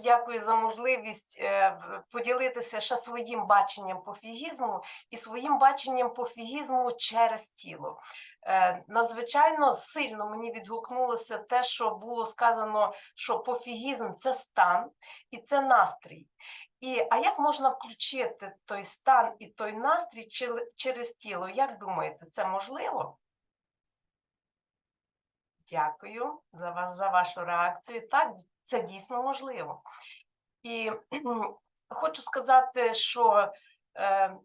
Дякую за можливість е, поділитися ще своїм баченням пофігізму і своїм баченням пофігізму через тіло. Е, Надзвичайно сильно мені відгукнулося те, що було сказано, що пофігізм це стан і це настрій. І, а як можна включити той стан і той настрій через тіло? Як думаєте, це можливо? Дякую за, вас, за вашу реакцію. Так, це дійсно можливо. І хочу сказати, що е,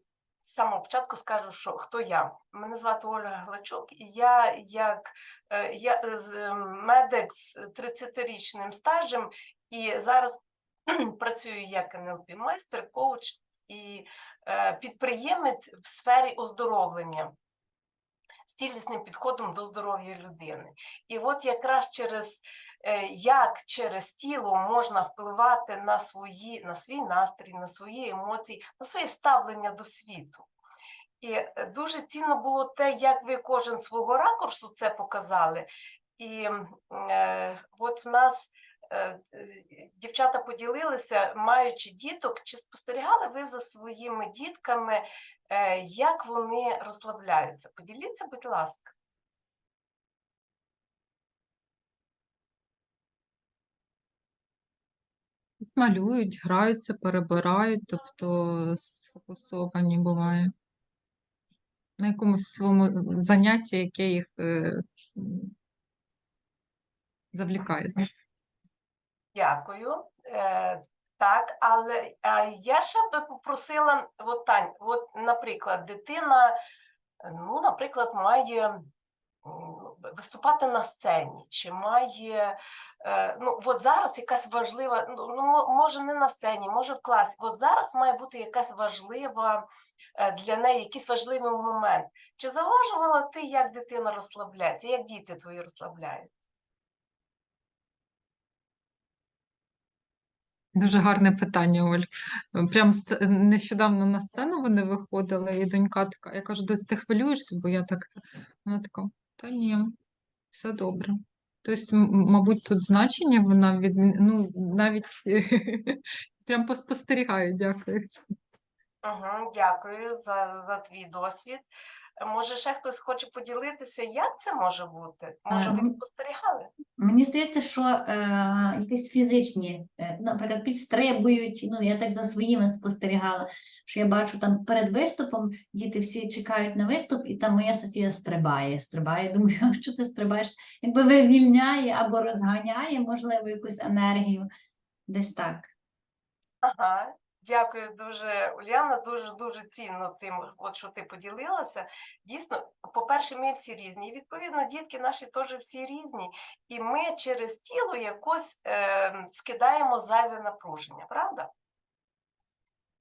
з самого початку скажу, що хто я. Мене звати Ольга Глачук, і я як е, я з е, медик з 30-річним стажем, і зараз працюю як НЛП майстер, коуч і е, підприємець в сфері оздоровлення з цілісним підходом до здоров'я людини. І от якраз через як через тіло можна впливати на свої, на свій настрій, на свої емоції, на своє ставлення до світу. І е, дуже цінно було те, як ви кожен свого ракурсу це показали. І е, от в нас е, дівчата поділилися, маючи діток, чи спостерігали ви за своїми дітками, е, як вони розслабляються? Поділіться, будь ласка. Малюють, граються, перебирають, тобто сфокусовані буває. На якомусь своєму занятті, яке їх е, завлікає. Дякую. Е, так, але а я ще би попросила, от, Тань, от, наприклад, дитина, ну, наприклад, має виступати на сцені, чи має, е, ну, от зараз якась важлива, ну, ну, може, не на сцені, може в класі, от зараз має бути якась важлива е, для неї, якийсь важливий момент. Чи зауважувала ти, як дитина розслабляється, як діти твої розслабляють? Дуже гарне питання, Оль. Прям нещодавно на сцену вони виходили, і донька така, я кажу, дось ти хвилюєшся, бо я так. Вона така, та ні, все добре. Тобто, мабуть, тут значення вона від ну, навіть прям поспостерігаю, дякую. Угу, дякую за, за твій досвід. Е, Може, ще хтось хоче поділитися, як це може бути? Може, ви Ем. спостерігали? Мені здається, що е, якісь фізичні, е, наприклад, підстрибують. Ну, я так за своїми спостерігала, що я бачу там перед виступом діти всі чекають на виступ, і там моя Софія стрибає, стрибає. Думаю, що ти стрибаєш? Якби вивільняє або розганяє, можливо, якусь енергію. Десь так. Ага, дякую дуже, Уляна. Дуже дуже цінно тим, от що ти поділилася. Дійсно, по-перше, ми всі різні. І відповідно, дітки наші теж всі різні. І ми через тіло якось е, скидаємо зайве напруження, правда?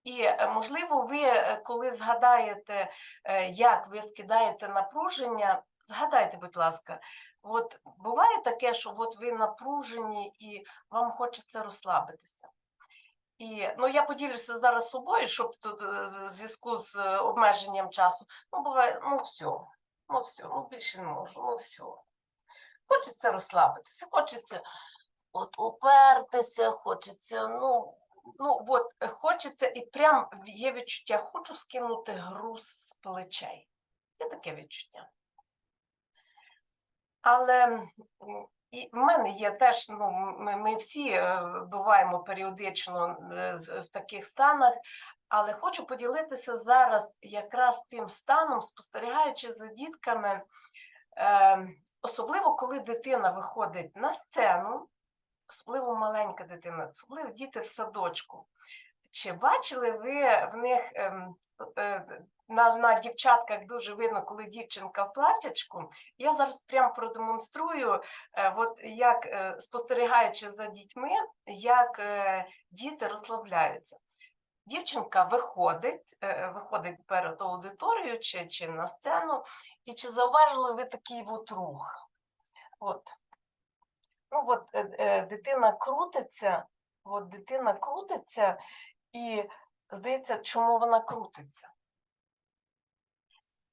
І, е, можливо, ви, е, коли згадаєте, е, як ви скидаєте напруження, згадайте, будь ласка, от буває таке, що от ви напружені і вам хочеться розслабитися. І ну, я поділюся зараз собою, щоб тут е, зв'язку з е, обмеженням часу. Ну, буває, ну все, ну все, ну більше не можу, ну все. Хочеться розслабитися, хочеться от упертися, хочеться, ну, ну от хочеться, і прям є відчуття, хочу скинути груз з плечей. Є таке відчуття. Але і в мене є теж, ну, ми, ми всі е, буваємо періодично е, в таких станах, але хочу поділитися зараз якраз тим станом, спостерігаючи за дітками, е, особливо коли дитина виходить на сцену, особливо маленька дитина, особливо діти в садочку. Чи бачили ви в них ем, е, на, на дівчатках дуже видно, коли дівчинка в платячку? Я зараз прямо продемонструю, е, от як е, спостерігаючи за дітьми, як діти розслабляються. Дівчинка виходить, виходить перед аудиторією чи, чи на сцену, і чи зауважили ви такий от рух? От. Ну, от дитина крутиться, от дитина крутиться, і здається, чому вона крутиться?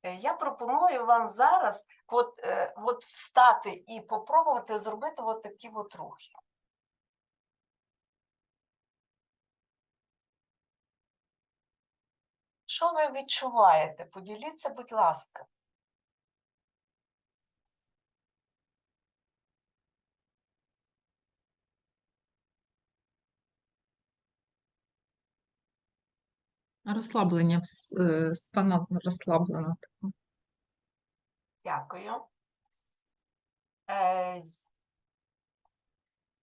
Е, я пропоную вам зараз от, е, от встати і попробувати зробити от такі от рухи. Що ви відчуваєте? Поділіться, будь ласка. Розслаблення, вс- е, спина розслаблена. Дякую. Е,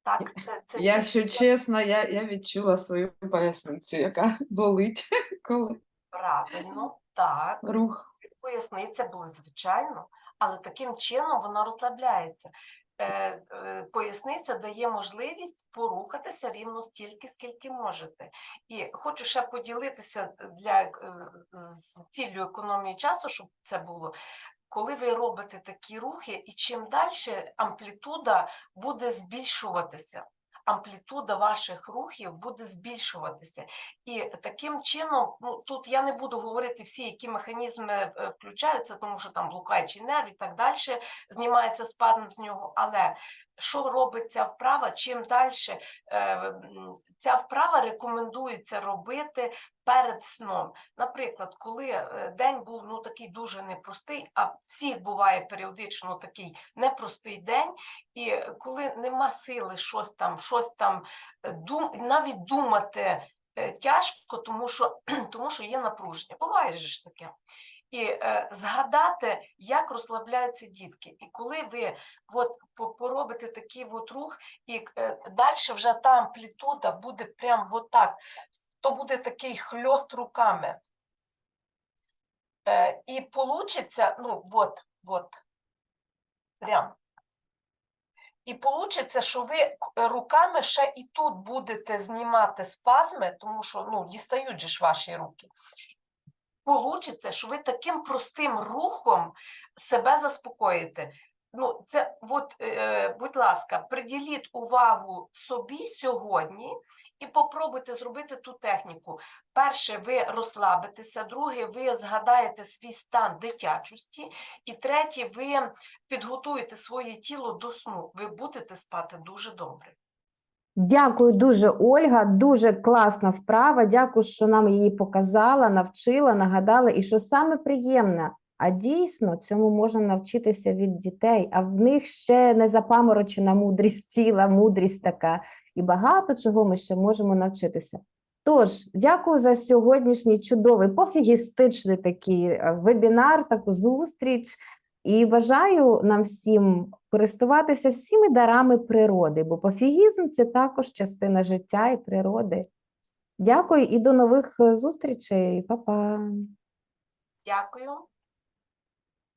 так, це, це Якщо чесно, я, я відчула свою поясницю, яка болить, коли правильно. Так. рух. Поясниця були звичайно, але таким чином вона розслабляється. Е, е, Поясниця дає можливість порухатися рівно стільки, скільки можете. І хочу ще поділитися для е, з ціллю економії часу, щоб це було. Коли ви робите такі рухи, і чим далі амплітуда буде збільшуватися. Амплітуда ваших рухів буде збільшуватися. І таким чином, ну тут я не буду говорити всі, які механізми е, включаються, тому що там блукаючий нерв і так далі, знімається спазм з нього. Але що робить ця вправа? Чим далі ця вправа рекомендується робити перед сном. Наприклад, коли е, день був ну такий дуже непростий, а всіх буває періодично такий непростий день, і коли нема сили щось там, щось там е, дум, навіть думати е, тяжко, тому що, тому що є напруження. Буває ж таке. І е, згадати, як розслабляються дітки. І коли ви от, поробите такий от рух, і е, далі вже та амплітуда буде прям от так, то буде такий хльост руками. Е, і получиться, ну, от, от, прям. І получиться, що ви руками ще і тут будете знімати спазми, тому що ну, дістають же ж ваші руки. Получиться, що ви таким простим рухом себе заспокоїте. Ну, це, от, е, будь ласка, приділіть увагу собі сьогодні і попробуйте зробити ту техніку. Перше, ви розслабитеся, друге, ви згадаєте свій стан дитячості, і третє, ви підготуєте своє тіло до сну. Ви будете спати дуже добре. Дякую дуже, Ольга. Дуже класна вправа. Дякую, що нам її показала, навчила, нагадала. І що саме приємне, а дійсно цьому можна навчитися від дітей, а в них ще не запаморочена мудрість тіла, мудрість така, і багато чого ми ще можемо навчитися. Тож, дякую за сьогоднішній чудовий пофігістичний такий е, вебінар, таку зустріч. І бажаю нам всім користуватися всіми дарами природи, бо пофігізм це також частина життя і природи. Дякую і до нових е, зустрічей. Па-па. Дякую.